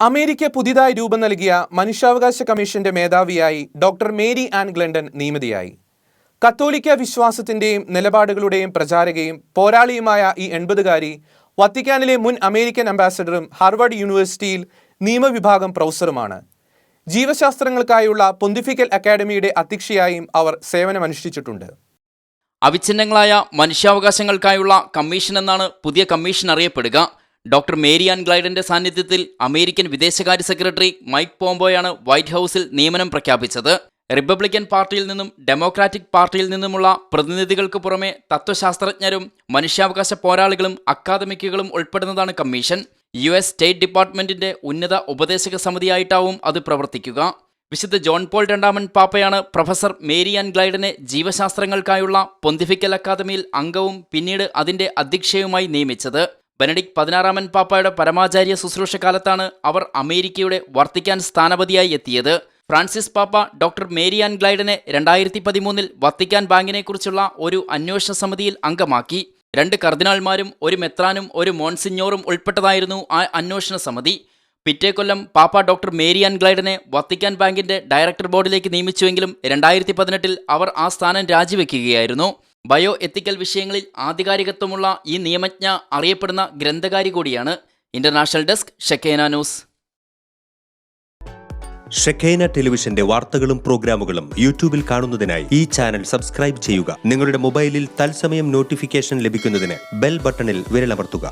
America പുതിയതായി രൂപം നൽകിയ മനുഷ്യാവകാശ കമ്മീഷന്റെ മേധാവിയായി ഡോക്ടർ മേരി ആൻ ഗ്ലണ്ടൻ നിയമിതയായി. കത്തോലിക്ക വിശ്വാസത്തിന്റെയും നിലപാടുകളുടെയും പ്രചാരകയും പോരാളിയുമായ ഈ എൺപതുകാരി വത്തിക്കാനിലെ മുൻ അമേരിക്കൻ അംബാസഡറും ഹാർവാർഡ് യൂണിവേഴ്സിറ്റിയിൽ നിയമവിഭാഗം പ്രൊഫസറുമാണ്. ജീവശാസ്ത്രങ്ങൾക്കായുള്ള പൊന്തിഫിക്കൽ അക്കാദമിയുടെ അധ്യക്ഷയായും അവർ സേവനമനുഷ്ഠിച്ചിട്ടുണ്ട്. അവിഛിന്നങ്ങളായ മനുഷ്യാവകാശങ്ങൾക്കായുള്ള കമ്മീഷൻ എന്നാണ് പുതിയ കമ്മീഷൻ അറിയപ്പെടുക. ഡോക്ടർ മേരി ആൻ ഗ്ലൈഡന്റെ സാന്നിധ്യത്തിൽ അമേരിക്കൻ വിദേശകാര്യ സെക്രട്ടറി മൈക്ക് പോംബോയാണ് വൈറ്റ് ഹൗസിൽ നിയമനം പ്രഖ്യാപിച്ചത്. റിപ്പബ്ലിക്കൻ പാർട്ടിയിൽ നിന്നും ഡെമോക്രാറ്റിക് പാർട്ടിയിൽ നിന്നുമുള്ള പ്രതിനിധികൾക്ക് പുറമെ തത്വശാസ്ത്രജ്ഞരും മനുഷ്യാവകാശ പോരാളികളും അക്കാദമിക്കുകളും ഉൾപ്പെടുന്നതാണ് കമ്മീഷൻ. യു എസ് സ്റ്റേറ്റ് ഡിപ്പാർട്ട്മെന്റിന്റെ ഉന്നത ഉപദേശക സമിതിയായിട്ടാവും അത് പ്രവർത്തിക്കുക. വിശുദ്ധ ജോൺ പോൾ രണ്ടാമൻ പാപ്പയാണ് പ്രൊഫസർ മേരി ആൻ ഗ്ലൈഡനെ ജീവശാസ്ത്രങ്ങൾക്കായുള്ള പൊന്തിഫിക്കൽ അക്കാദമിയിൽ അംഗവും പിന്നീട് അതിന്റെ അധ്യക്ഷയുമായി നിയമിച്ചത്. ബെനഡിക് പതിനാറാമൻ പാപ്പയുടെ പരമാചാര്യ ശുശ്രൂഷ കാലത്താണ് അവർ അമേരിക്കയുടെ വർത്തിക്കാൻ സ്ഥാനപതിയായി എത്തിയത്. ഫ്രാൻസിസ് പാപ്പ ഡോക്ടർ മേരി ആൻ ഗ്ലൈഡനെ രണ്ടായിരത്തി പതിമൂന്നിൽ വത്തിക്കാൻ ബാങ്കിനെക്കുറിച്ചുള്ള ഒരു അന്വേഷണ സമിതിയിൽ അംഗമാക്കി. രണ്ട് കർദിനാൾമാരും ഒരു മെത്രാനും ഒരു മോൺസിഞ്ഞോറും ഉൾപ്പെട്ടതായിരുന്നു ആ അന്വേഷണ സമിതി. പിറ്റേ കൊല്ലം പാപ്പ ഡോക്ടർ മേരി ആൻ ഗ്ലൈഡനെ വത്തിക്കാൻ ബാങ്കിന്റെ ഡയറക്ടർ ബോർഡിലേക്ക് നിയമിച്ചുവെങ്കിലും രണ്ടായിരത്തി പതിനെട്ടിൽ അവർ ആ സ്ഥാനം രാജിവെക്കുകയായിരുന്നു. ബയോ എത്തിക്കൽ വിഷയങ്ങളിൽ ആധികാരികത്വമുള്ള ഈ നിയമജ്ഞ അറിയപ്പെടുന്ന ഗ്രന്ഥകാരി കൂടിയാണ് international desk Shekinah news. Shekinah ടെലിവിഷന്റെ വാർത്തകളും പ്രോഗ്രാമുകളും യൂട്യൂബിൽ കാണുന്നതിനായി ഈ ചാനൽ സബ്സ്ക്രൈബ് ചെയ്യുക. നിങ്ങളുടെ മൊബൈലിൽ തത്സമയം നോട്ടിഫിക്കേഷൻ ലഭിക്കുന്നതിന് ബെൽ ബട്ടണിൽ വിരലമർത്തുക.